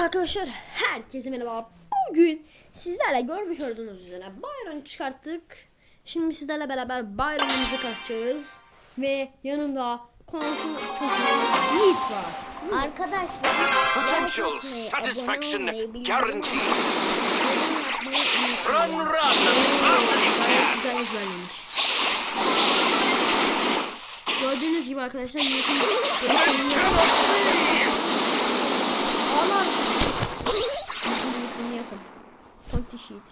arkadaşlar herkese merhaba. Bugün sizlerle görmüş olduğunuz üzere Byron çıkarttık. Şimdi sizlerle beraber Byron'ımızı kasacağız. Ve yanımda komşu çocuğumuz Yiğit var. Arkadaşlar Potential satisfaction guaranteed. Run, run. Gördüğünüz gibi arkadaşlar Yiğit'in Ağlar. Bunu yapın. Tontiş Yiğit.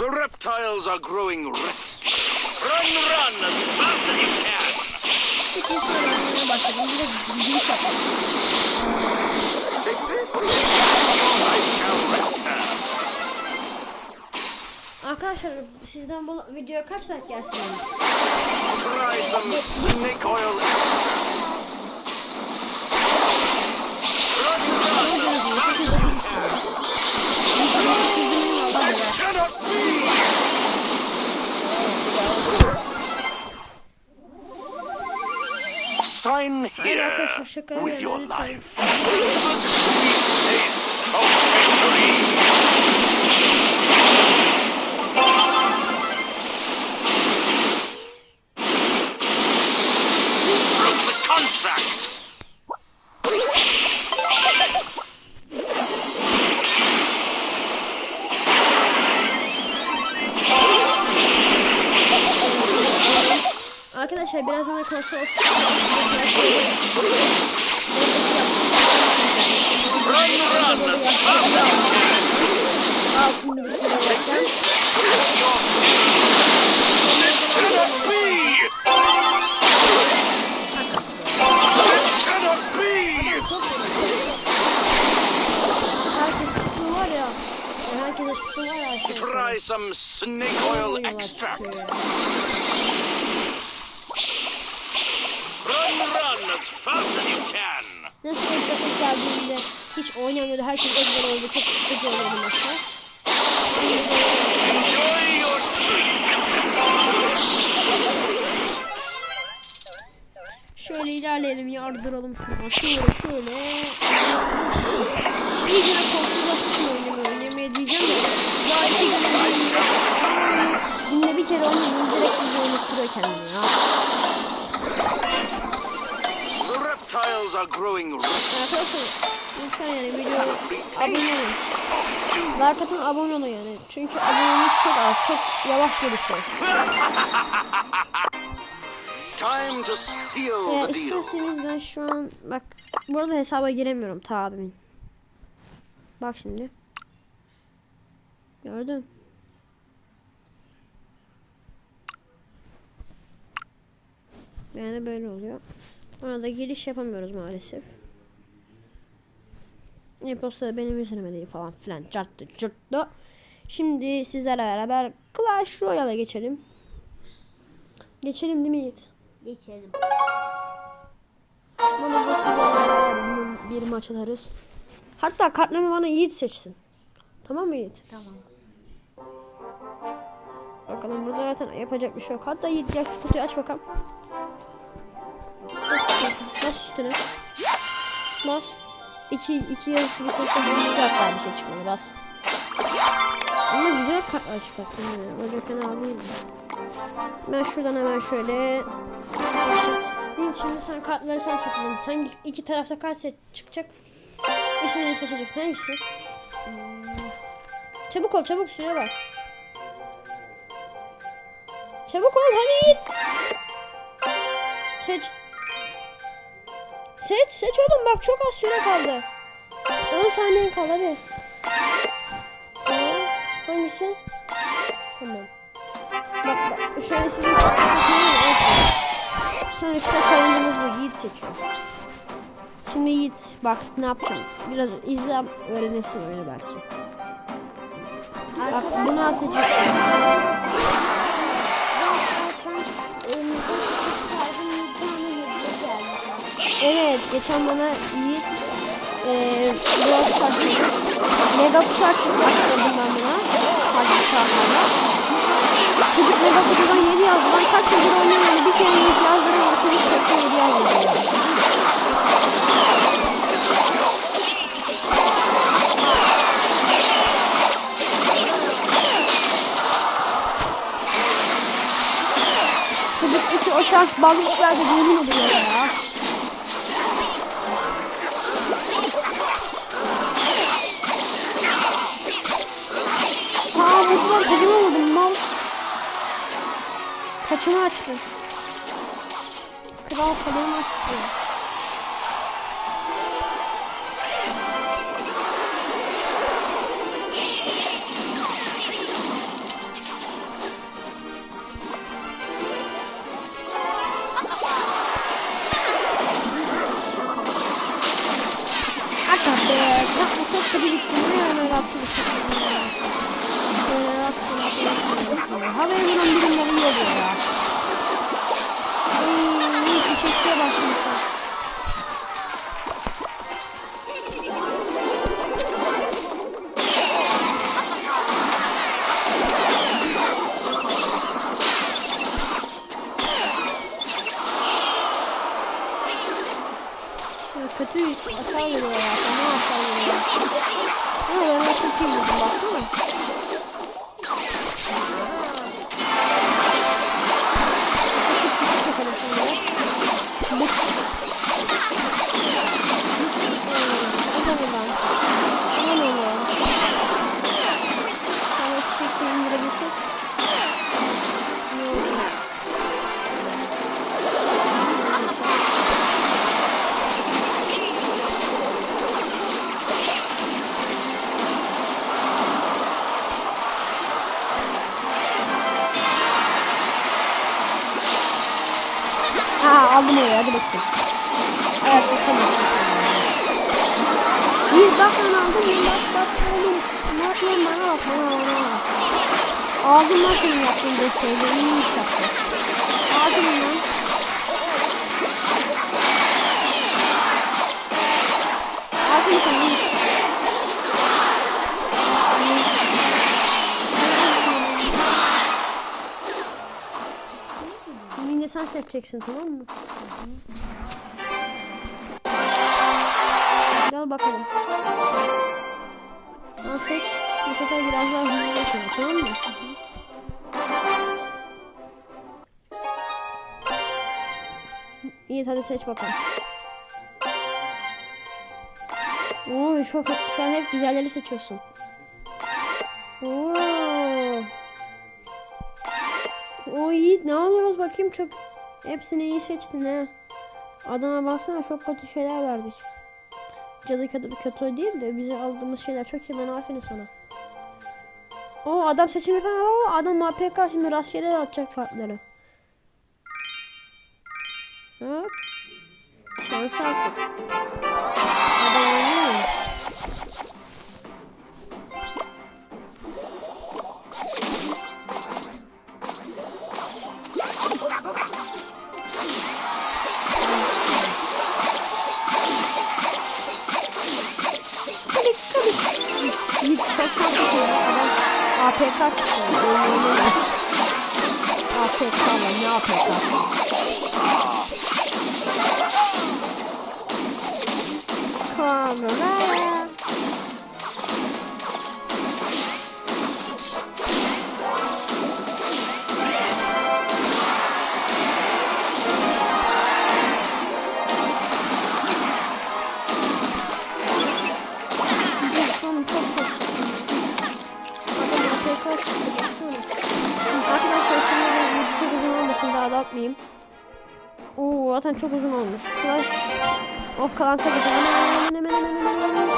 The reptiles are growing restless. Run, run, as fast as you can. Peki söylemeye başladım. Bir de giriş yapalım. Take this. I shall return. Arkadaşlar sizden bu videoya kaç like gelsin? Try some snake oil arkadaşlar, şaka with your life. Arkadaşlar birazdan da konsol Run, run, as fast as you can. Altın birikimi yapacağım. This cannot be. This cannot be. Herkes sıkı var ya. Herkese sıkı var ya. Şey. Try some snake oil extract. Run, run, as fast as you can. Nasıl ilk geldiğinde hiç oynamıyordu. Herkes ezber oldu. Çok sıkıcı your treat. Şöyle ilerleyelim yardıralım. Şöyle şöyle. İyice konsollaşmasın oynamayı oynamaya diyeceğim de. Daha iki gün Günde bir kere oynuyorum. Direkt sizi unutturuyor kendini ya. Reptiles are growing restless. Lütfen yani videoya abone olun. Like atın abone olun yani. Çünkü abonemiz çok az. Çok yavaş gelişiyor. Time to seal Ya the deal. isterseniz ben şu an bak bu arada hesaba giremiyorum ta abimin. Bak şimdi. Gördün. Yani böyle oluyor. Ona da giriş yapamıyoruz maalesef. E-posta benim üzerime değil falan filan. Carttı cırttı. Şimdi sizlerle beraber Clash Royale'a geçelim. Geçelim değil mi Yiğit? Geçelim. Bana da sizlerle bir maç atarız. Hatta kartlarını bana Yiğit seçsin. Tamam mı Yiğit? Tamam. Bakalım burada zaten yapacak bir şey yok. Hatta Yiğit gel şu kutuyu aç bakalım. Bas üstüne. Bas. İki, iki yarısı bir koşa bir hatta bir şey çıkmadı bas. Ama güzel kartlar çıkarttın ya. Öyle fena değil. Ben şuradan hemen şöyle İlk şimdi sen kartları sen seçeceksin. Hangi iki tarafta kart seç çıkacak? İsmini seçeceksin. Hangisi? Hmm. Çabuk ol çabuk süre var. Çabuk ol hadi. Seç. Seç seç oğlum bak çok az süre kaldı. 10 saniye kaldı hadi. Hangisi? Tamam. Bak bak şöyle sizin Sonuçta challenge'ımız bu Yiğit seçiyor. Şimdi Yiğit bak ne yapacağım. Biraz izle öğrenirsin öyle belki. Bak bunu atacağım. Evet geçen bana iyi ee, biraz saçma. Mega kutar açtırdım ben buna. Hadi kutarlarla. Çocuk mega kutudan 7 yazdı. Ben kaç yıldır oynuyorum bir kere 7 yazdım. Ama çocuk tekrar 7 yazdı. Çocuktaki o şans bağlı işlerde yemin ediyorum. Maçımı açtı. Kral kalemi açtı. Nasıl bir kumaya yaratmış? Böyle rastgele. Şey. Haberim bunun birimleri geliyor ya. Çekiyor bak. tane aldım. Bak bak oğlum. Ne yapıyorsun bana bak bana bana bak. Aldım nasıl yaptın desteğini yükseltti. Aldım lan. Aldım sen iyi. Yine sen seçeceksin tamam mı? Hı hı. Gel bakalım. Al seç. Bu sefer biraz daha hızlı geçelim tamam mı? İyi hadi seç bakalım. Oo şu, şu an hep güzelleri seçiyorsun. Oo. O iyi ne alıyoruz bakayım çok hepsini iyi seçtin ha. Adama baksana çok kötü şeyler verdik. Cadı kötü, kötü değil de bize aldığımız şeyler çok iyi ben aferin sana. O adam seçim yapan o adam APK şimdi rastgele atacak kartları. Hop. Şansı attık. Adam APK çıktı. APK lan ne APK? Kamera. Atmayayım. Oo zaten çok uzun olmuş. Flash. Oh kalansa güzel. Hemen hemen hemen hemen.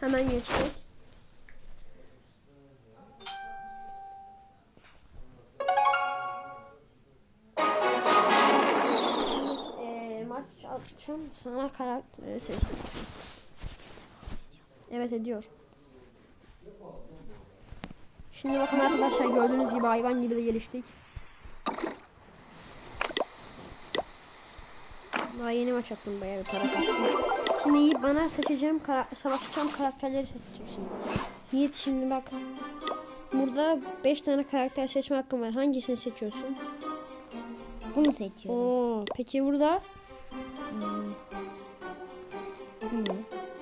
Hemen geçtik. Sana karakteri seçtim. Evet ediyor. Şimdi bakın arkadaşlar gördüğünüz gibi hayvan gibi de geliştik. Daha yeni maç attım bayağı bir para kastım. Şimdi Yiğit bana seçeceğim, kara- savaşacağım karakterleri seçeceksin. Yiğit şimdi bak. Burada 5 tane karakter seçme hakkın var. Hangisini seçiyorsun? Bunu seçiyorum. Oo, peki burada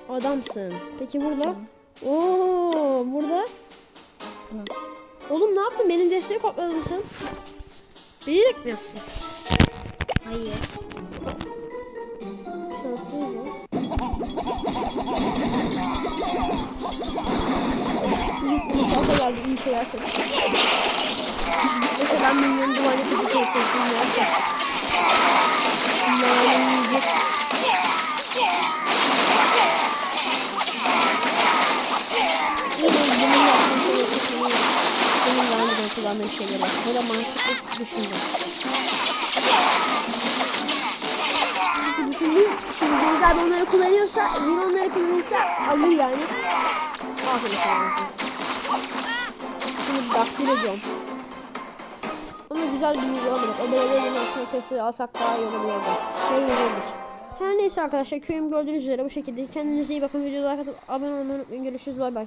Adamsın. Peki burada? Oo, burada? Oğlum ne yaptın? Benim desteği kopyaladın sen. Bilerek mi yaptın? Hayır. Şanslıydı. Mustafa geldi iyi şeyler seçti. Kullandığım şeyler da mantıklı. Düşündüm. Şimdi Deniz abi onları kullanıyorsa, Lin onları kullanırsa alır yani. Aferin sana. Şimdi takdir ediyorum. Ama güzel bir yüz olmadık. O belediyenin aslında kesi alsak daha iyi olabilirdi. Ne yüzeydik. Her neyse arkadaşlar köyüm gördüğünüz üzere bu şekilde. Kendinize iyi bakın. Like atıp abone olmayı unutmayın. Görüşürüz. Bay bay.